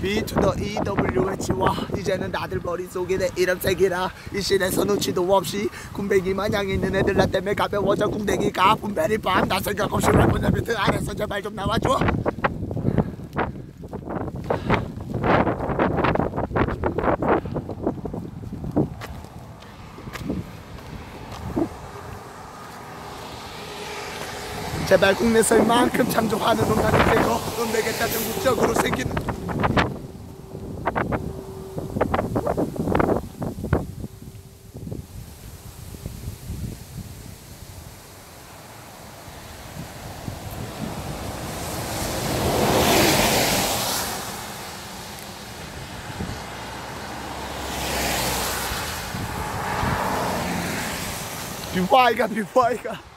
B to the E W H 와 이제는 다들 머릿속에 내 이름 새기라. 이 시대에서 눈치도 없이 군뱅이 마냥 있는 애들 나 때문에 가벼워져 궁뎅이가 분별이 밤나 생각 없이 랩보내? 비트 안에서 제발 좀 나와줘. 제발 국내서 이만큼 창조하는 놈 나는 되고 넌 내게 따진 국적으로 생기는 비화이가 비화이가